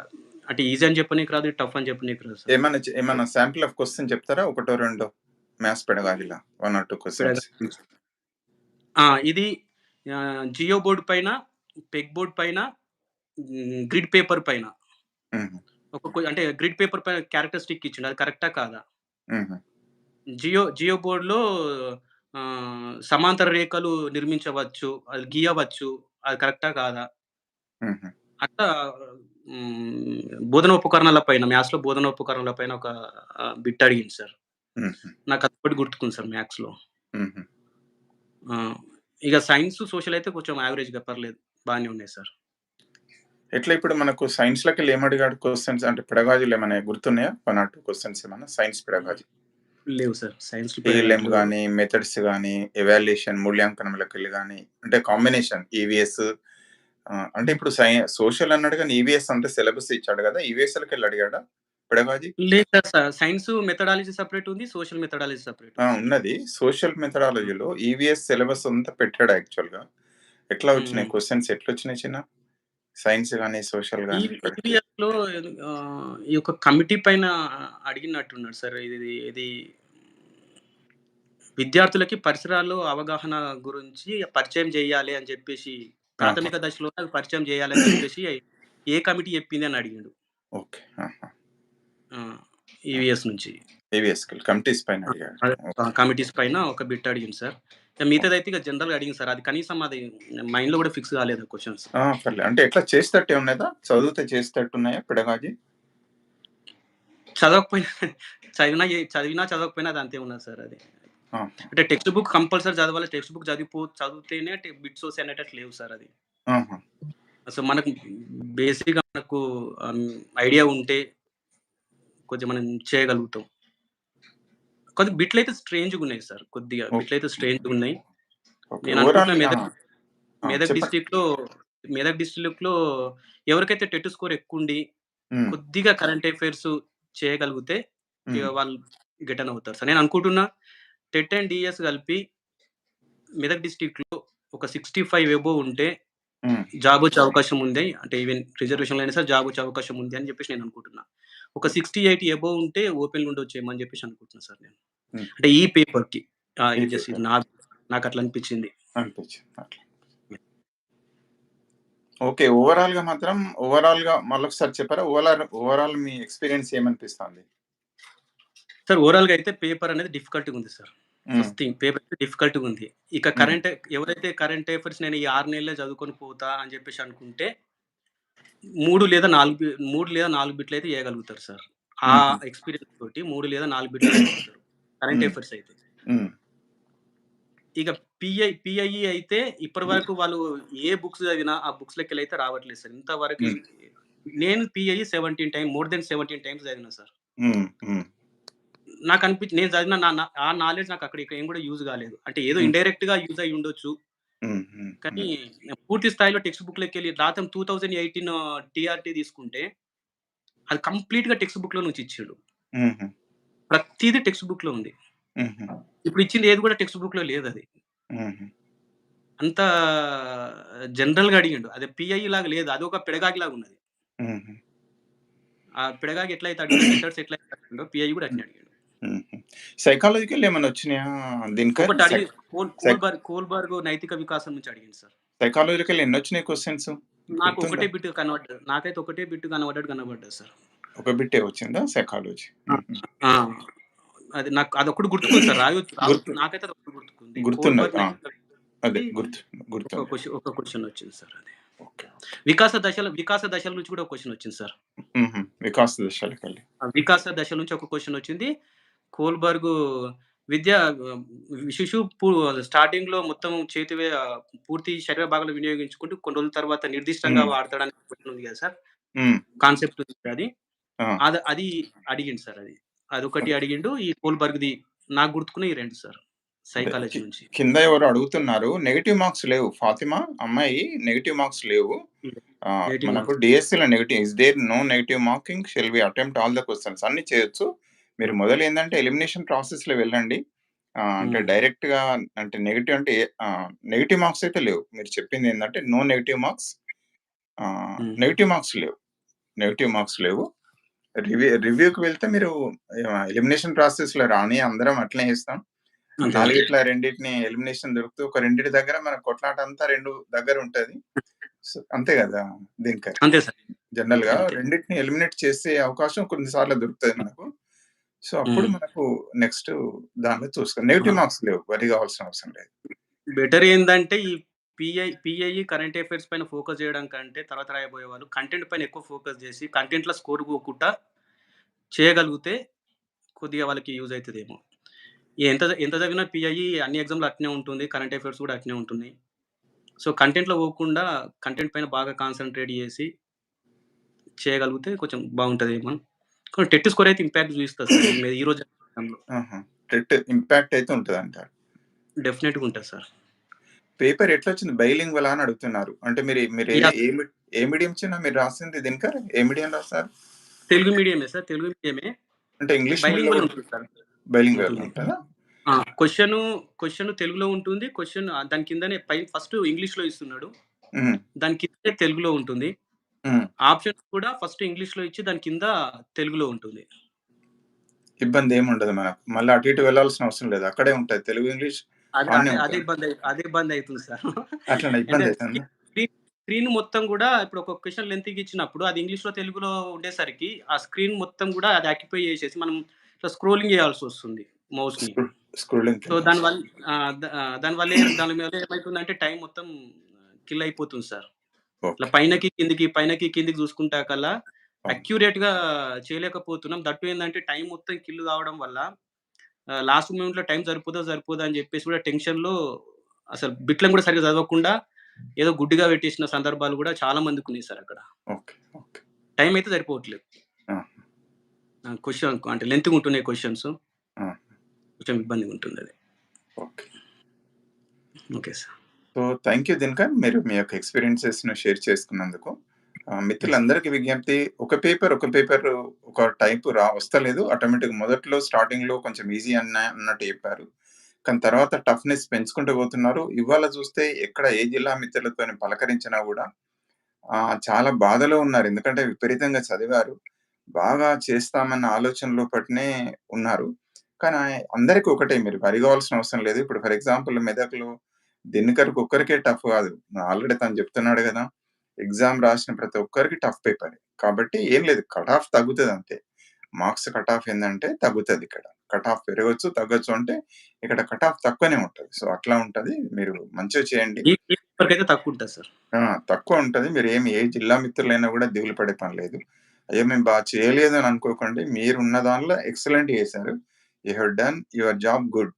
అంటే ఈజీ అని చెప్పనీకి రాదు. టఫ్ అని చెప్పనీకి రాదు సార్. ఏమన్నా చె ఏమన్నా శాంపిల్ ఆఫ్ క్వెషన్ చెప్తారా? ఒకటో రెండో మ్యాథ్స్ పెడగాజీలా 1 ఆర్ 2 క్వెషన్స్. ఇది జియో బోర్డ్ పైన, పెగ్ బోర్డ్ పైన, గ్రిడ్ పేపర్ పైన. ఒక అంటే గ్రిడ్ పేపర్ పైన క్యారెక్టరిస్టిక్ ఇచ్చిండు. అది కరెక్టా? కాదా? జియో జియో బోర్డ్‌లో సమాంతర రేఖలు నిర్మించవచ్చు. అది గీయవచ్చు. అది కరెక్టా? కాదా? అట్లా. బోధన ఉపకరణాల పైన మ్యాథ్స్‌లో బోధన ఉపకరణాల పైన ఒక బిట్ అడిగింది సార్. హుహు. నాకదొక్కటి గుర్తుకుంది సార్ మ్యాథ్స్‌లో. హుహు. ఇగ సైన్స్, సోషల్ అయితే కొంచెం యావరేజ్‌గా పర్లేదు. బానే ఉన్నాయి సార్. ఎట్లా ఇప్పుడు మనకు సైన్స్‌లోకెళ్ళి ఏమడిగాడు క్వెషన్స్ అంటే పెడగాజీలో ఏమైనా గుర్తున్నాయా? 1 ఆర్ 2 క్వెషన్స్ ఏమన్నా సైన్స్ పెడగాజీ? లేవు సార్. టీఎల్ఎం పెడగాజీలో గాని, మెథడ్స్ గాని, ఎవాల్యుయేషన్ మూల్యాంకనంలోకెళ్ళి గాని, అంటే కాంబినేషన్ ఈవీఎస్ ఆహ్, అంటే ఇప్పుడు సై సోషల్ అన్నాడు గాని ఈవీఎస్ అంతా సిలబస్ ఇచ్చాడు గదా! ఈవీఎస్‌లకెళ్ళి అడిగాడా పెడగాజీ? లేదు సార్. సైన్స్ మెథడాలజీ సెపరేట్ ఉంది. Social methodology separate. ఉన్నది. సోషల్ మెథడాలజీలో ఈవీఎస్ సిలబస్ అంతా పెట్టాడు యాక్చువల్‌గా. ఎట్లా వచ్చినాయి హ్మ్. క్వెషన్స్ ఎట్లొచ్చినాయి చిన్న? సైన్స్ గాని, సోషల్ పెడ ఈవీఎస్‌లో ఆహ్, ఈ యొక్క కమిటీ పైన అడిగినట్టున్నాడు సార్. ఇది ఇది విద్యార్థులకి పరిసరాల్లో అవగాహన గురించి పరిచయం జేయాలి అని జెప్పేసి ఆహా! ప్రాథమిక దశలోనే అది పరిచయం జేయాలని జెప్పేసి ఏ కమిటీ జెప్పింది అని అడిగిండు. ఓకే. ఈవీఎస్ నుంచి. ఈవీఎస్‌కెళ్ళి కమిటీస్ పైన. కమిటీస్ పైన ఒక బిట్ అడిగింది సార్. ఇక మిగతాదైతే ఇక జనరల్‌గా అడిగింది సార్. అది కనీసం అది మైండ్‌లో గూడా ఫిక్స్ కాలేదు! పర్లే. అంటే ఎట్లా చేసేటట్టే ఉన్నదా? చదివితే చేసేటట్టున్నాయా పెడగాజీ? చదవకపోయినా చదివినా చదివినా చదవకపోయినా అది అంతే ఉన్నది సార్ అది. అంటే టెక్స్ట్ బుక్ కంపల్సరీ చదవాలి. టెక్స్ట్ బుక్ చదివిపో చదివితేనే బిట్స్ అనేటట్టు లేవు సార్ అది. అసలు మనకు బేసిక్‌గా మనకు ఐడియా ఉంటే కొంచెం మనం చేయగలుగుతాం. కొద్దిగా బిట్లయితే స్ట్రేంజ్‌గున్నాయి సార్. కొద్దిగా. బిట్లయితే స్ట్రేంజ్‌గున్నాయి. ఓకే. నేను అనుకుంటున్న మెదక్! మెదక్ చెప్పండి. డిస్ట్రిక్ట్‌లో మెదక్ డిస్ట్రిక్ట్‌లో ఎవరికైతే టెట్ స్కోర్ ఎక్కువుండి, హ్మ్. కొద్దిగా కరెంట్ అఫైర్స్ చేయగలిగితే. వాళ్ళు గెట్ ఆన్ అవుతారు సార్. నేను అనుకుంటున్నా టెట్ అండ్ డీఎస్ కలిపి మెదక్ డిస్ట్రిక్ట్‌లో ఒక 65 అబోవ్ ఉంటే హ్మ్. జాబ్ వచ్చే అవకాశం ఉంది. అంటే ఈవెన్ రిజర్వేషన్‌లో అయినా సరే జాబ్ వచ్చే అవకాశం ఉంది అని చెప్పేసి నేను అనుకుంటున్నా. ఒక 60, 80 అబోవ్ ఉంటే ఓపెన్‌లో ఉండొచ్చేమో అని చెప్పేసి అనుకుంటున్నా సార్ నేను. హ్మ్. అంటే ఈ పేపర్. నా నాకట్లా అనిపించింది. అనిపించింది. అట్లా. ఓకే. ఓవరాల్‌గా మాత్రం ఓవరాల్‌గా మళ్ళొకసారి చెప్పారా? ఓవరాల్ ఓవరాల్ మీ ఎక్స్‌పీరియన్స్ ఏమనిపిస్తాంది? సార్ ఓవరాల్‌గా అయితే పేపర్ అనేది డిఫికల్ట్‌గా ఉంది సార్. ఫస్ట్ థింగ్ పేపర్ అయితే డిఫికల్ట్‌గా ఉంది. ఇక. కరెంట్ ఎవరైతే కరెంట్ అఫైర్స్ నేను ఈ 6 నెలలే చదువుకొని పోతా అని చెప్పేసి అనుకుంటే 3 లేదా 4 బి 3 లేదా 4 బిట్లయితే ఏయగలుగుతారు సార్. ఆ. ఎక్స్‌పీరియన్స్ తోటి 3 లేదా 4 బిట్లు. కరెంట్ హ్మ్. అఫైర్స్ అయితే. ఇక పిఐ పిఐఈ అయితే ఇప్పటివరకు వాళ్ళు ఏ బుక్స్ చదివినా ఆ బుక్స్‌లకెళ్ళైతే రావట్లేదు సార్. ఇంతవరకి. నేను PIE 17 time more than 17 times చదివినా సార్. హ్మ్. నాకనిపించి నేను చదివిన నా ఆ నాలెడ్జ్ నాకు అక్కడ ఇక ఏం కూడా యూజ్ కాలేదు. అంటే ఏదో హ్మ్. ఇండైరెక్ట్‌గా యూజ్ అయ్యి ఉండొచ్చు. కానీ. పూర్తి స్థాయిలో టెక్స్ట్ బుక్‌లోకెళ్ళి రాతం 2018 టీఆర్‌టీ తీసుకుంటే అది కంప్లీట్‌గా టెక్స్ట్ బుక్‌లో నుంచి ఇచ్చిండు. ప్రతీది టెక్స్ట్ బుక్‌లో ఉంది. హుహు. ఇప్పుడు ఇచ్చింది ఏది కూడా టెక్స్ట్ బుక్‌లో లేదది. హుహు. అంత జనరల్‌గా అడిగిండు. అదే పిఐఈ లాగా లేదు. అదొక పెడగాగి లాగా ఉన్నది. ఆ పెడగాగి ఎట్లయితే అడిగిండో మెథడ్స్ ఎట్లయితే అడిగిండో పిఐఈ కూడా అట్నే అడిగిండు. హుహు. సైకాలజికల్ ఏమన్నా వచ్చినాయా దినకర్? ఒకటి అడిగి సైక్ కోల్ సైక్ కోల్బర్గ్ కోల్బర్గ్ నైతిక వికాసం నుంచి అడిగిండు సార్. Psychological ఎన్నొచ్చినాయి questions? నాకు గుర్తుందా? ఒకటే బిట్ కనపడ్డది. నాకైతే ఒకటే బిట్ కనపడ్డట్టు కనపడ్డది సార్. ఒక బిట్టే వచ్చిందా సైకాలజీ? ఆ! హుహు. ఆ! అది నాకు అదొక్కటి గుర్తుకుంది సార్. రావచ్చు. గుర్తు నాకైతే అదొక్కటి గుర్తుకుంది. ఆ! నైతిక అదే వికాసం గుర్తు ఒక గుర్తుంది. క్వెషన్ ఒక క్వెషన్ వచ్చింది సార్ అది. ఓకే. వికాస దశల వికాస దశల నుంచి కూడా ఒక క్వెషన్ వచ్చింది సార్. హుహు. వికాస్ దశలకెళ్ళి. ఆ వికాస దశల నుంచి ఒక క్వెషన్ వచ్చింది. కోల్బర్గ్ విద్య శిశువు పు స్టార్టింగ్‌లో మొత్తం చేతి పూర్తి శరీర భాగాలు వినియోగించుకుంటూ కొన్ని రోజుల తర్వాత నిర్దిష్టంగా. వాడతాడని ఉంది కదా సార్. కాన్సెప్ట్ అది. అది అది అడిగిండు సార్ అది. అదొకటి అడిగిండు. ఈ కోల్బర్గ్‌ది నాకు గుర్తుకున్నయి ఈ 2 సార్. సైకాలజీ నుంచి. కింద ఎవరో అడుగుతున్నారు. నెగెటివ్ మార్క్స్ లేవు. ఫాతిమా అమ్మాయి నెగెటివ్ మార్క్స్ లేవు. మనకు. డీఎస్సీలో negative is there no negative marking shall we attempt all the questions అన్నీ చేయొచ్చు. మీరు మొదలేందంటే ఎలిమినేషన్ ప్రాసెస్‌లో వెళ్ళండి. ఆహ్, అంటే హ్మ్. డైరెక్ట్‌గా అంటే నెగెటివ్ అంటే నెగెటివ్ మార్క్స్ అయితే లేవు. మీరు చెప్పిందేందంటే no negative marks. Negative marks లేవు. నెగెటివ్ మార్క్స్ లేవు. రివ్యూ రివ్యూకి వెళ్తే మీరు ఎలిమినేషన్ ప్రాసెస్‌లో రాని అందరం అట్లనే చేస్తాం. అంతే. నాలుగిట్ల రెండిటిని ఎలిమినేషన్ దొరుకుతూ ఒక రెండిటి దగ్గర మన కొట్లాట అంతా 2 దగ్గర ఉంటది. సో, అంతే గదా! దినకర్. అంతే సార్. జనరల్‌గా అంతే. రెండిటిని ఎలిమినేట్ చేసే అవకాశం కొన్ని సార్లు దొరుకుతది మనకు. సో, అప్పుడు హ్మ్. మనకు నెక్స్ట్ దానిలో చూసుకో నెగెటివ్! మార్క్స్ లేవు. వరి కావాల్సిన అవసరం లేదు. బెటర్ ఏందంటే ఈ పీఐ పీఐఈ కరెంట్ అఫైర్స్ పైన ఫోకస్ చేయడం కంటే తర్వాత రాయబోయే వాళ్ళు కంటెంట్ పైన ఎక్కువ ఫోకస్ చేసి కంటెంట్‌లో స్కోర్ పోకుండా చేయగలిగితే కొద్దిగా వాళ్ళకి యూజ్ అయితదేమో. ఎంత ఎంత చదివినా పీఐఈ అన్ని ఎగ్జామ్‌లో అట్నే ఉంటుంది. కరెంట్ అఫైర్స్ కూడా అట్నే ఉంటున్నాయి. సో, కంటెంట్‌లో పోకుండా కంటెంట్ పైన బాగా కాన్సంట్రేట్ చేసి చేయగలిగితే కొంచెం బాగుంటదేమో. కానీ టెట్ స్కోర్ అయితే ఇంపాక్ట్ చూపిస్తది సార్. ఈ ఈ రోజు! టెట్ ఇంపాక్ట్ అయితే ఉంటదంటారు. డెఫినెట్‌గా ఉంటది సార్. పేపర్ ఎట్లొచ్చింది? బైలింగ్వలా అని అడుగుతున్నారు. అంటే మీరు మీరు ఏ మీడియం చిన్న మీరు రాసింది దినకర్? ఏ మీడియం రాసారు? తెలుగు మీడియమే సార్. తెలుగు మీడియమే. అంటే ఇంగ్లీష్ ఉంటుంది ఉంటుంది. ఉంటదా? ఆ! క్వెషను, క్వెషన్ తెలుగులో ఉంటుంది. ఆహ్, దాని కిందనే పై ఫస్ట్ ఇంగ్లీష్‌లో ఇస్తున్నాడు. హ్మ్. దాని కిందనే తెలుగులో ఉంటుంది. ఆప్షన్స్ కూడా ఫస్ట్ ఇంగ్లీష్‌లో ఇచ్చి దాని కింద తెలుగులో ఉంటుంది. ఇబ్బందేముండదు మనకు. మళ్ళీ అటు ఇటు వెళ్ళాల్సిన అవసరం లేదు. అక్కడే ఉంటది. తెలుగు, ఇంగ్లీష్ అదే. ఇబ్బంది అదే ఇబ్బంది అయితుంది సార్. అట్లనా అంటే ఇబ్బందయితుందా? స్క్రీన్ మొత్తం కూడా ఇప్పుడు ఒక క్వెషన్ లెంగ్త్‌గా ఇచ్చినప్పుడు అది ఇంగ్లీష్‌లో, తెలుగులో ఉండేసరికి ఆ స్క్రీన్ మొత్తం కూడా అది ఆక్యుపై చేసేసి మనం ఇట్లా స్క్రోలింగ్ చేయాల్సొస్తుంది మౌస్‌ని. స్క్రూ స్క్రోలింగ్ సో, దానివల్ల ఆహ్, ద ఆహ్, దానివల్ల ఏ దాని మీద ఏమైతుందంటే టైం మొత్తం కిల్ అయిపోతుంది సార్. ఇట్లా ఓకే. పైనకి, కిందకి, పైనకి, కిందకి చూసుకుంటా కల్లా అవును. అక్యురేట్‌గా చేయలేకపోతున్నాం. దట్ ఏందంటే టైం మొత్తం కిల్ కావడం వల్ల ఆహ్, లాస్ట్ మూమెంట్‌లో టైం సరిపోదా, సరిపోదా అని చెప్పేసి కూడా టెన్షన్‌లో అసలు బిట్లను కూడా సరిగ్గా చదవకుండా ఏదో గుడ్డిగా పెట్టేసిన సందర్భాలు కూడా చాలా మందికున్నాయి సార్ అక్కడ. ఓకే. ఓకే. టైం అయితే సరిపోవట్లేదు. ఆ! క్వెషన్ అంటే లెంగ్త్‌గా ఉంటున్నాయి క్వెషన్స్. ఆ! కొంచెం ఇబ్బందిగా ఉంటుందది. Okay. Okay sir. So, thank you Dinakar. మీరు మీ యొక్క ఎక్స్‌పీరియన్సెస్‌ను షేర్ చేసుకున్నందుకు. మిత్రులందరికీ విజ్ఞప్తి ఒక పేపర్, ఒక పేపర్ ఒక టైప్ రా వస్తలేదు. ఆటోమేటిక్ మొదట్లో స్టార్టింగ్‌లో కొంచెం ఈజీ అన్న అన్నట్టు చెప్పారు. కానీ తర్వాత టఫ్‌నెస్ పెంచుకుంటూ పోతున్నారు. ఇవాళ చూస్తే ఎక్కడ ఏ జిల్లా మిత్రులతోని పలకరించినా కూడా ఆ, చాలా బాధలో ఉన్నారు. ఎందుకంటే విపరీతంగా చదివారు. బాగా చేస్తామన్న ఆలోచనలో పట్టినే ఉన్నారు. కానీ అందరికి ఒకటే మీరు వరి కావాల్సిన అవసరం లేదు. ఇప్పుడు ఫర్ ఎగ్జాంపుల్ మెదక్‌లో దినకర్‌కి ఒక్కరికే టఫ్ కాదు. ఆల్రెడీ తను చెప్తున్నాడు గదా! ఎగ్జామ్ రాసిన ప్రతి ఒక్కరికి టఫ్ పేపరే. కాబట్టి ఏం లేదు కట్ ఆఫ్ తగ్గుతది అంతే. మార్క్స్ కట్ ఆఫ్ ఏందంటే తగ్గుతది ఇక్కడ. కట్ ఆఫ్ పెరగొచ్చు, తగ్గొచ్చు అంటే ఇక్కడ కట్ ఆఫ్ తక్కువనే ఉంటది. సో, అట్లా ఉంటది. మీరు మంచిగా చేయండి. తక్కువ ఉంటది సార్. తక్కువ ఉంటది. మీరేమి ఏ జిల్లా మిత్రులైనా గూడా దిగులు పడే పని లేదు. అయ్యో! మేము బాగా చేయలేదు అని అనుకోకండి. మీరున్న దానిలో ఎక్సలెంట్ చేశారు. You have done your job good.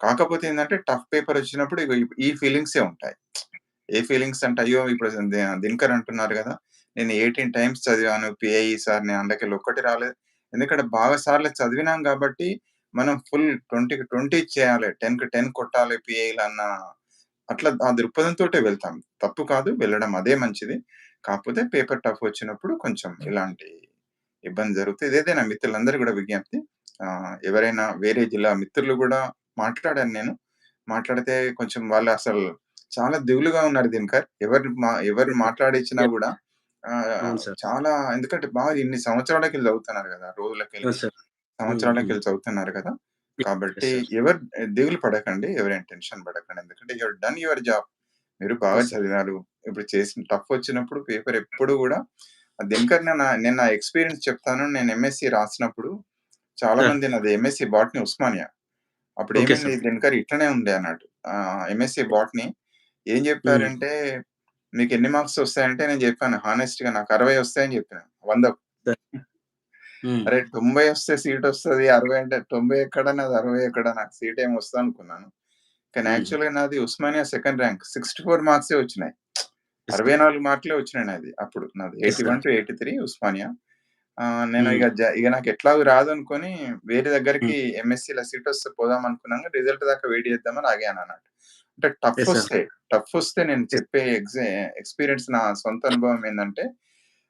కాకపోతే ఏంటంటే టఫ్ పేపర్ వచ్చినప్పుడు ఈ ఫీలింగ్సే ఉంటాయి. ఏ ఫీలింగ్స్ అంటే అయ్యో! ఇప్పుడు దినకర్ అంటున్నారు కదా నేను 18 టైమ్స్ చదివాను పిఐఈ సార్ నేను అందులోకెళ్ళి ఒక్కటి రాలేదు. ఎందుకంటే బాగా సార్లు చదివినాం కాబట్టి మనం ఫుల్ ట్వంటీకి ట్వంటీ చేయాలి టెన్కి టెన్ కొట్టాలి పిఐలు అన్న అట్లా ఆ దృక్పథంతో వెళ్తాం. తప్పు కాదు వెళ్ళడం అదే మంచిది. కాకపోతే పేపర్ టఫ్ వచ్చినప్పుడు కొంచెం ఇలాంటి ఇబ్బంది జరుగుతుంది ఇదేదైనా మిత్రులందరూ కూడా విజ్ఞప్తి. ఎవరైనా వేరే జిల్లా మిత్రులు కూడా మాట్లాడాను నేను. మాట్లాడితే కొంచెం వాళ్ళు అసలు చాలా దిగులుగా ఉన్నారు దినకర్. ఎవరు మా ఎవరు మాట్లాడిచ్చినా యెస్. గూడా ఆహ్, అవును సార్. చాలా ఎందుకంటే బాగా ఇన్ని సంవత్సరాలకెళ్ళి చదువుతున్నారు గదా! రోజులకెళ్ళి, యెస్ సార్. హ్మ్. హ్మ్. సంవత్సరాలకెళ్ళి చదువుతున్నారు! యెస్ కాబట్టి సార్. ఎవరు దిగులు పడకండి. ఎవరైనా టెన్షన్ పడకండి. ఎందుకంటే you have done your job. మీరు బాగా యెస్ సార్. చదివారు. ఇప్పుడు చేసిన టఫ్ వచ్చినప్పుడు పేపర్ ఎప్పుడు గూడా దినకర్ నేను నా నేను నా ఎక్స్‌పీరియన్స్ చెప్తాను. నేను ఎంఎస్‌సి రాసినప్పుడు చాలా. మంది నాది ఎంఎస్‌సి బాటనీ ఉస్మానియా. అప్పుడు ఏమైంది. దినకర్ ఇట్లనే ఉండే అన్నట్టు. ఎంఎస్‌సి బాటనీ ఏం హ్మ్. జెప్పారంటే మీకు ఎన్ని మార్క్స్ వస్తాయంటే నేను జెప్పాను హానెస్ట్‌గా నాకు 60 వస్తాయని జెప్పాను. 100 సార్. హ్మ్. అరే! 90 వస్తే సీట్ వస్తది. 60 అంటే 90 ఎక్కడ నాది 60 ఎక్కడ నాకు సీట్ ఏమి వస్తది అనుకున్నాను. కానీ హ్మ్. యాక్చువల్‌గా నాది ఉస్మానియా సెకండ్ ర్యాంక్ 64 మార్క్సే వచ్చినాయి. సార్. 64 మార్కులే వచ్చినాయి నాది అప్పుడు. నాది యెస్ సార్. 81-83 ఉస్మానియా. ఆహ్, నేను హ్మ్. జ ఇగ నాకు ఎట్లాగో రాదనుకోని వేరే దగ్గరికి హ్మ్. ఎంఎస్‌సిలో సీట్ వస్తే పోదాం అనుకున్నాను. రిజల్ట్ దాకా వెయిట్ చేద్దామని ఆగానన్నట్టు. అంటే టఫ్ యెస్ సార్. వస్తే, టఫ్ వస్తే నేను యెస్. చెప్పే ఎక్స్ ఎక్స్‌పీరియన్స్ నా సొంత అనుభవం ఏందంటే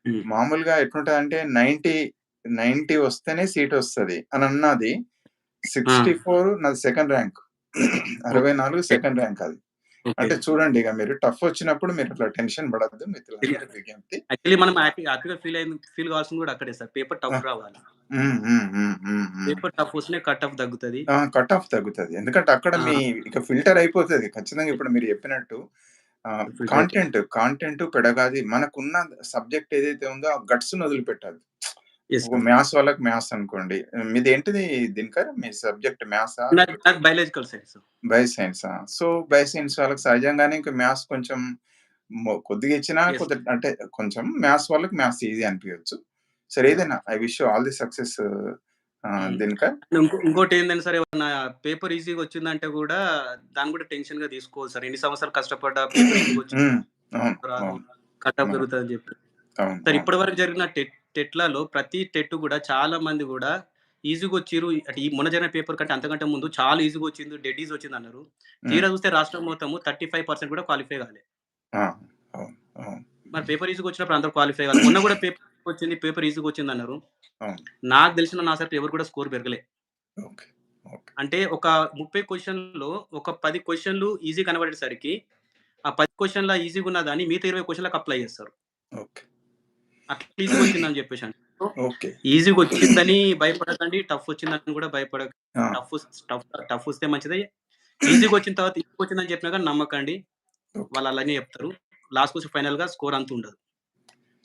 హ్మ్. మామూలుగా ఎట్లుంటదంటే 90, 90 వస్తేనే సీట్ వస్తది అని అన్నది ఆ! 64 నాది second rank. 64 okay. Second rank అది. అంటే చూడండి ఇగ మీరు టఫ్ వచ్చినప్పుడు మీరు అట్లా టెన్షన్ పడొద్దు మిత్రులందరికీ విజ్ఞప్తి. యాక్చువల్లీ మనం హ్యాపీ హ్యాపీగా ఫీల్ అయింది ఫీల్ కావాల్సింది కూడా అక్కడే సార్. పేపర్! టఫ్ రావాలి. పేపర్ టఫ్ వస్తేనే కట్ ఆఫ్ తగ్గుతది. కట్ ఆఫ్ తగ్గుతది. ఎందుకంటే అక్కడ! మీ ఇక ఫిల్టర్ అయిపోతది. ఖచ్చితంగా ఇప్పుడు మీరు చెప్పినట్టు. కాంటెంట్, కాంటెంట్, పెడగాది మనకున్న సబ్జెక్ట్ ఏదైతే ఉందో ఆ గట్స్‌ని వదిలిపెట్టాలి. యెస్ ఒక సార్. మ్యాథ్స్ వాళ్ళకి మ్యాథ్స్ అనుకోండి. మీదేంటిది దినకర్? మీ సబ్జెక్ట్ మ్యాథ్సా? నాది నాది బయాలజికల్ సైన్స్. బయో సైన్సా? సో, బయో సైన్స్ వాళ్ళకి సహజంగానే ఇంక మ్యాథ్స్ కొంచెం మొ కొద్దిగా ఇచ్చినా యెస్. కొద్ది అంటే కొంచెం మ్యాథ్స్ వాళ్ళకి మ్యాథ్స్ ఈజీ అనిపియొచ్చు. సరే ఏదైనా I wish you all the success ah, hmm. Dinakar. ఇంకో ఇంకోటేందంటే సార్ ఏమన్నా పేపర్ ఈజీగా వచ్చిందంటే గూడా దాన్ని గూడా టెన్షన్‌గా తీసుకోవద్దు సార్. ఎన్ని సంవత్సరాలు కష్టపడ్డా పేపర్ ఈజీగా వచ్చింది హ్మ్. అవును. రాదు. అవును. కట్ ఆఫ్ అవును. పెరుగుతదని చెప్పి. అవును. సార్ అవును. ఇప్పటివరకు జరిగిన టెట్ టెట్‌లలో ప్రతి టెట్ గూడా చాలా మంది గూడా ఈజీగా వచ్చిర్రు. అంటే ఈ మొన్న జరిగిన పేపర్ కంటే అంతకంటే ముందు చాలా ఈజీగా వచ్చింది. డెడ్ ఈజీ వచ్చిందన్నారు. హ్మ్. తీరా చూస్తే రాష్ట్రం మొత్తము 35% కూడా క్వాలిఫై కాలే. మరి పేపర్ ఈజీగా వచ్చినప్పుడు అందరూ క్వాలిఫై కాలే. మొన్న గూడా పేపర్ వచ్చింది. పేపర్ ఈజీగా వచ్చిందన్నారు. అవును. నాకు తెలిసిన నా సైడ్ ఎవరు కూడా స్కోర్ పెరగలే. అంటే ఒక 30 క్వెషన్‌లో ఒక 10 క్వెషన్‌లు ఈజీ కనబడేసరికి ఆ 10 క్వెషన్‌ల ఈజీగా ఉన్నదాన్ని మిగతా 20 క్వెషన్‌లకు అప్లై చేస్తారు. ఓకే. అట్లా ఈజీగా వచ్చిందని చెప్పేసని. So, okay. ఈజీగా వచ్చిందని భయపడకండి. టఫ్ వచ్చిందని కూడా భయపడకండి. ఆ! టఫ్ టఫ్ టఫ్ వస్తే మంచిదే. ఈజీగా వచ్చిన తర్వాత ఈజీగా వచ్చిందని చెప్పినా గాని నమ్మకండి. వాళ్ళు అలానే చెప్తారు. లాస్ట్‌కి వచ్చి ఫైనల్‌గా స్కోర్ అంత ఉండదు.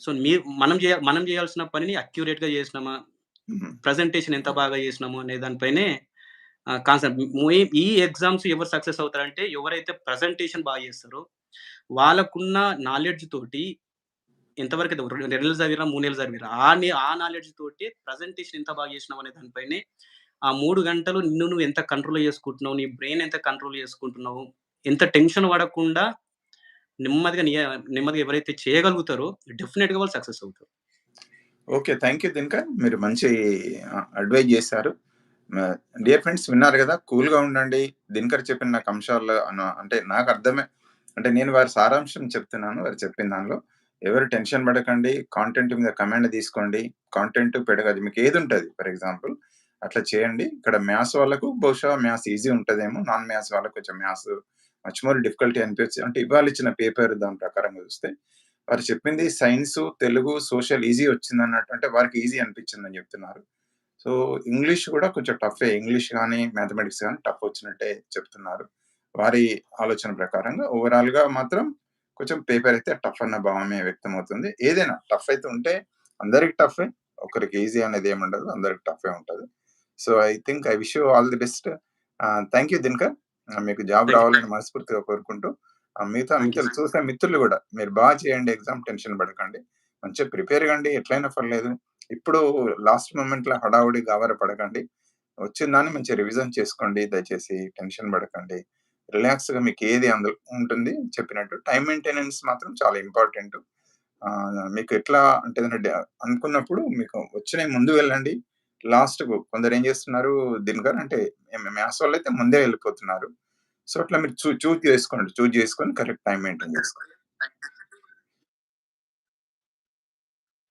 సో, మీ మనం చేయ మనం చేయాల్సిన పనిని అక్యురేట్‌గా చేసినామా? హుహు. ప్రెజెంటేషన్ ఎంత బాగా చేసినాము అనే దానిపైనే కాన్సెప్ట్. ఈ ఎగ్జామ్స్ ఎవరు సక్సెస్ అవుతారంటే ఎవరైతే ప్రెజెంటేషన్ బాగా చేస్తారో వాళ్ళకున్న నాలెడ్జ్ తోటి ఇంతవరకు అయితే రెండు నెలలు చదివిరా, మూడు నెలలు చదివిరా ఆ ఆ నాలెడ్జ్ తోటి ప్రెజెంటేషన్ ఎంత బాగా చేసినావు అనే దానిపైనే ఆ మూడు గంటలు నిన్ను నువ్వు ఎంత కంట్రోల్ చేసుకుంటున్నావు, నీ బ్రెయిన్ ఎంత కంట్రోల్ చేసుకుంటున్నావు, ఎంత టెన్షన్ పడకుండా నెమ్మదిగా నెమ్మదిగా ఎవరైతే చేయగలుగుతారో డెఫినిట్‌గా వాళ్ళు సక్సెస్ అవుతారు. ఓకే. Thank you Dinakar. మీరు మంచి అడ్వైజ్ చేశారు. డియర్ ఫ్రెండ్స్ విన్నారు గదా! కూల్‌గా ఉండండి. దినకర్ చెప్పిన నాకు అంశాల్లో అంటే నాకు అర్థమే అంటే నేను వారి సారాంశం చెప్తున్నాను. వారు చెప్పిన దానిలో. ఎవరు టెన్షన్ పడకండి. కాంటెంట్ మీద కమాండ్ తీసుకోండి. కాంటెంట్ పెడగది మీకు ఏది ఉంటుంది ఫర్ ఎగ్జాంపుల్ అట్లా చేయండి. ఇక్కడ మ్యాథ్స్ వాళ్ళకు బహుశా మ్యాథ్స్ ఈజీ ఉంటదేమో. నాన్ మ్యాథ్స్ వాళ్ళకి కొంచెం మ్యాథ్స్ మచ్ మోర్ డిఫికల్టీ అనిపించి అంటే ఇవాళ ఇచ్చిన పేపర్ దాని ప్రకారంగా చూస్తే వారు చెప్పింది సైన్స్ తెలుగు, సోషల్ ఈజీ వచ్చిందన్నట్టు అంటే వారికి ఈజీ అనిపించిందని చెప్తున్నారు. సో, ఇంగ్లీష్ కూడా కొంచెం టఫే. ఇంగ్లీష్ కానీ మ్యాథమెటిక్స్ కానీ టఫ్ వచ్చినట్టే చెప్తున్నారు. వారి ఆలోచన ప్రకారంగా ఓవరాల్‌గా మాత్రం కొంచెం పేపర్ అయితే టఫ్ అన్న భావమే వ్యక్తమవుతుంది. ఏదైనా టఫ్ అయితే ఉంటే అందరికి టఫే. ఒకరికి ఈజీ అనేది ఏముండదు. అందరికి టఫే ఉంటది. So, I think I wish you all the best. Thank you Dinakar. మీకు జాబ్. రావాలని మనస్ఫూర్తిగా కోరుకుంటూ మిగతా మిత్రులు సార్. చూసే మిత్రులు గూడా మీరు బా చేయండి ఎగ్జామ్ టెన్షన్ పడకండి. మంచిగా ప్రిపేర్ కండి ఎట్లైనా పర్లేదు. ఇప్పుడు లాస్ట్ మొమెంట్‌లో హడావుడి గాబరా పడకండి. వచ్చిన దాన్ని మంచిగా రివిజన్ చేసుకోండి దయచేసి. టెన్షన్ పడకండి. రిలాక్స్‌గా మీకు ఏది అందులో ఉంటుంది చెప్పినట్టు టైం మెయింటెనెన్స్ మాత్రం చాలా ఇంపార్టెంట్. మీకు ఎట్లా అంటే ఏదైనా అనుకున్నప్పుడు మీకు వచ్చినయి ముందు వెళ్ళండి. లాస్ట్‌కు కొందరు ఏం చేస్తున్నారు దినకర్ అంటే మ్యాథ్స్ వాళ్ళు అయితే ముందే వెళ్ళిపోతున్నారు. సో, అట్లా మీరు చూ చూజ్ చేసుకోండి. చూజ్ చేసుకొని కరెక్ట్ టైం మెయింటైన్ చేసుకోండి.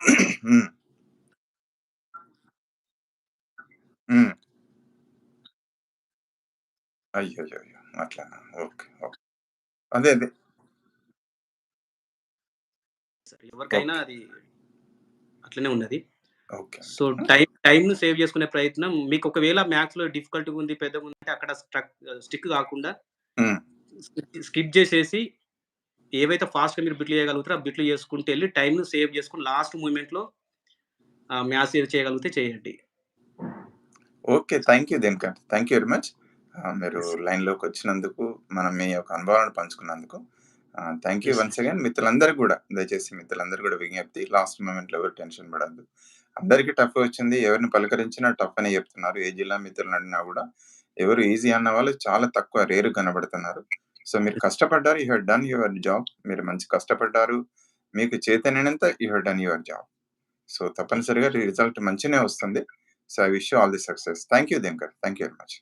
అయ్యో అయ్యో అట్లనా? ఓకే. ఓకే. అదే అదే. ఎవరికైనా ఓకే. అది అట్లనే ఉన్నది. ఓకే. సో, హ్మ్. టైమ్ టైమ్‌ని సేవ్ చేసుకునే ప్రయత్నం మీకు ఒకవేళ మ్యాథ్స్‌లో డిఫికల్ట్‌గా ఉంది, పెద్దగుందంటే అక్కడ స్ట్రక్ స్టిక్ కాకుండా హ్మ్. స్కిప్ స్కిప్ చేసేసి ఏవైతే ఫాస్ట్‌గా మీరు బిట్లు చేయగలుగుతారో ఆ బిట్లు చేసుకుంటూ ఎళ్ళి టైమ్‌ని సేవ్ చేసుకొని లాస్ట్ మూమెంట్‌లో ఆహ్, మ్యాథ్స్ చేయగలిగితే చేయండి. Okay. Thank you Dinakar. Thank you very much. మీరు యెస్. లైన్‌లోకొచ్చినందుకు, మనం మీ యొక్క అనుభవాలను పంచుకున్నందుకు ah, thank you. Once again. మిత్రులందరికి గూడా దయచేసి మిత్రులందరూ గూడా విజ్ఞప్తి లాస్ట్ మొమెంట్‌లో ఎవరు టెన్షన్ పడొద్దు. అందరికి టఫ్ వచ్చింది. ఎవరిని పలకరించినా టఫ్ అనే చెప్తున్నారు. ఏ జిల్లా మిత్రులను అడిగినా గూడా ఎవరు ఈజీ అన్న వాళ్ళు చాలా తక్కువ రేర్‌గా కనబడుతున్నారు. సో, మీరు కష్టపడ్డారు. You have done your job. మీరు మంచి కష్టపడ్డారు. మీకు చేతనైనంత you have done your job. So, తప్పనిసరిగా రిజల్ట్ మంచిగానే వస్తుంది. So, I wish you all the success. Thank you Dinakar. Thank you very much.